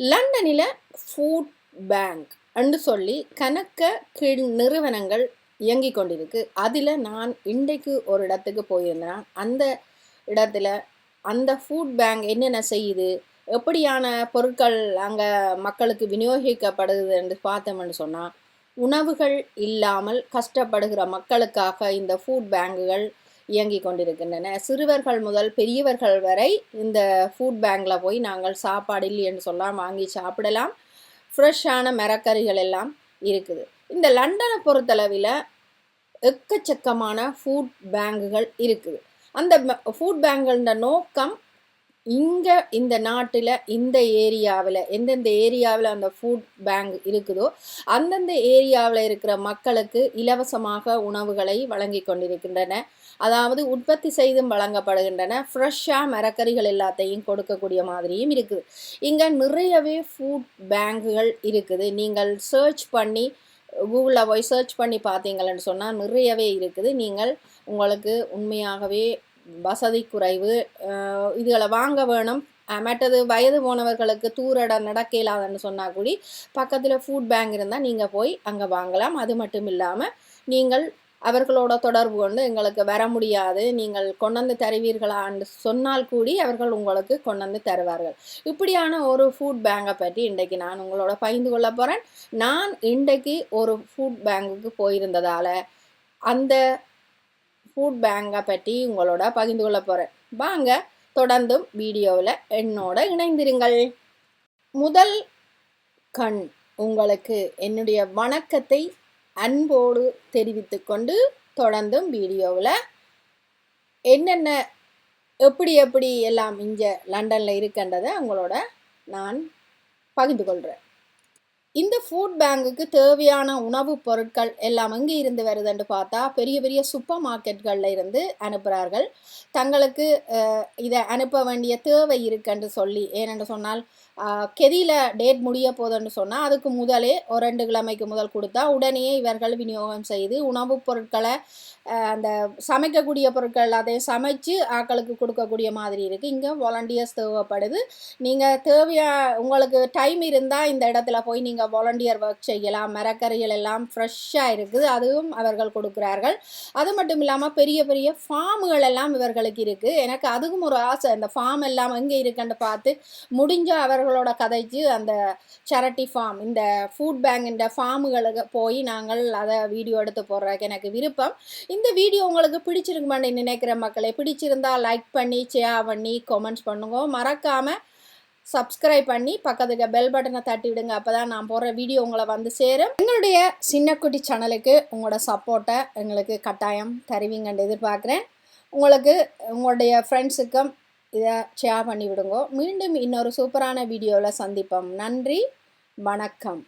லண்டனில் food bank என்று சொல்லி கணக்க கீழ் நிறுவனங்கள் இயங்கி கொண்டிருக்கு. அதில் நான் இன்றைக்கு ஒரு இடத்துக்கு போயிருந்தேன் அந்த இடத்துல அந்த ஃபுட் பேங்க் என்னென்ன செய்யுது எப்படியான பொருட்கள் அங்கே மக்களுக்கு விநியோகிக்கப்படுது என்று பார்த்தோம்னு சொன்னால் உணவுகள் இல்லாமல் கஷ்டப்படுகிற மக்களுக்காக இந்த ஃபுட் பேங்குகள் இயங்கி கொண்டிருக்கின்றன. சிறுவர்கள் முதல் பெரியவர்கள் வரை இந்த ஃபுட் பேங்கில் போய் நாங்கள் சாப்பாடு இல்லைன்னு சொல்லலாம் வாங்கி சாப்பிடலாம். ஃப்ரெஷ்ஷான மரக்கறிகள் எல்லாம் இருக்குது. இந்த லண்டனை பொறுத்தளவில் எக்கச்சக்கமான ஃபுட் பேங்குகள் இருக்குது. அந்த ஃபுட் பேங்குகளோட நோக்கம் இங்கே இந்த நாட்டில் இந்த ஏரியாவில் எந்தெந்த ஏரியாவில் அந்த ஃபுட் பேங்க் இருக்குதோ அந்தந்த ஏரியாவில் இருக்கிற மக்களுக்கு இலவசமாக உணவுகளை வழங்கி கொண்டிருக்கின்றன. அதாவது உற்பத்தி செய்தும் வழங்கப்படுகின்றன. ஃப்ரெஷ்ஷாக மரக்கறிகள் எல்லாத்தையும் கொடுக்கக்கூடிய மாதிரியும் இருக்குது இங்கே நிறையவே ஃபுட் பேங்குகள் இருக்குது. நீங்கள் சர்ச் பண்ணி கூகுளில் போய் சர்ச் பண்ணி பார்த்தீங்களன்னு சொன்னால் நிறையவே இருக்குது. நீங்கள் உங்களுக்கு உண்மையாகவே வசதி குறைவு இதுகளை வாங்க வேணும். மற்றது வயது போனவர்களுக்கு தூரட நடக்க இல்லாதன்னு சொன்னால் கூடி பக்கத்தில் ஃபுட் பேங்க் இருந்தால் நீங்கள் போய் அங்கே வாங்கலாம். அது மட்டும் இல்லாமல் நீங்கள் அவர்களோட தொடர்பு கொண்டு எங்களுக்கு வர முடியாது. நீங்கள் கொண்டாந்து தருவீர்களான்னு சொன்னால் கூடி அவர்கள் உங்களுக்கு கொண்டாந்து தருவார்கள். இப்படியான ஒரு ஃபுட் பேங்கை பற்றி இன்றைக்கு நான் உங்களோட பகிர்ந்து கொள்ள போகிறேன் நான் இன்றைக்கு ஒரு ஃபுட் பேங்குக்கு போயிருந்ததால் அந்த ஃபுட் பேங்கை பற்றி உங்களோட பகிர்ந்து கொள்ள போகிறேன் வாங்க தொடர்ந்தும் வீடியோவில் என்னோட இணைந்திருங்கள். முதல் கண் உங்களுக்கு என்னுடைய வணக்கத்தை அன்போடு தெரிவித்து கொண்டு தொடர்ந்தும் வீடியோவில் என்னென்ன எப்படி எப்படி எல்லாம் இங்கே லண்டனில் இருக்கின்றதை உங்களோட நான் பகிர்ந்து கொள்கிறேன் இந்த ஃபுட் பேங்குக்கு தேவையான உணவுப் பொருட்கள் எல்லாம் எங்கே இருந்து வருதுன்னு பார்த்தா பெரிய பெரிய சூப்பர் மார்க்கெட்களில் இருந்து அனுப்புகிறார்கள் தங்களுக்கு இதை அனுப்ப வேண்டிய தேவை இருக்குன்னு சொல்லி ஏனென்று சொன்னால் கெதியில் டேட் முடிய போதுன்னு சொன்னால் அதுக்கு முதலே ஒரு ரெண்டு கிழமைக்கு முதல் கொடுத்தா உடனே இவர்கள் விநியோகம் செய்து உணவுப் பொருட்களை அந்த சமைக்கக்கூடிய பொருட்கள் எல்லாத்தையும் சமைச்சு ஆக்களுக்கு கொடுக்கக்கூடிய மாதிரி இருக்குது இங்கே வாலண்டியர்ஸ் தேவைப்படுது. நீங்கள் தேவையா உங்களுக்கு டைம் இருந்தால் இந்த இடத்துல போய் நீங்கள் வாலண்டியர் ஒர்க் செய்யலாம் மரக்கறிகள் எல்லாம் ஃப்ரெஷ்ஷாக இருக்குது அதுவும் அவர்கள் கொடுக்குறார்கள். அது மட்டும் இல்லாமல் பெரிய பெரிய ஃபார்முகள் எல்லாம் இவர்களுக்கு இருக்குது எனக்கு அதுவும் ஒரு ஆசை. இந்த ஃபார்ம் எல்லாம் எங்கே இருக்குன்னு பார்த்து முடிஞ்சால் அவர்களோட கதைச்சு அந்த சேரட்டி ஃபார்ம் இந்த ஃபுட் பேங்கின்ற ஃபார்முகளுக்கு போய் நாங்கள் அதை வீடியோ எடுத்து போடுறதுக்கு எனக்கு விருப்பம். இந்த வீடியோ உங்களுக்கு பிடிச்சிருக்குமான்னு நினைக்கிற மக்களை பிடிச்சிருந்தால் லைக் பண்ணி ஷேர் பண்ணி கமெண்ட்ஸ் பண்ணுங்க. மறக்காமல் சப்ஸ்கிரைப் பண்ணி பக்கத்துக்கு பெல் பட்டனை தட்டி விடுங்க. அப்போ தான் நான் போடுற வீடியோ உங்களை வந்து சேரும். எங்களுடைய சின்னக்குட்டி சேனலுக்கு உங்களோட சப்போர்ட்டை எங்களுக்கு கட்டாயம் தருவீங்கன்னு எதிர்பார்க்குறேன். உங்களுக்கு உங்களுடைய ஃப்ரெண்ட்ஸுக்கும் இதை ஷேர் பண்ணி விடுங்க. மீண்டும் இன்னொரு சூப்பரான வீடியோவில் சந்திப்போம். நன்றி. வணக்கம்.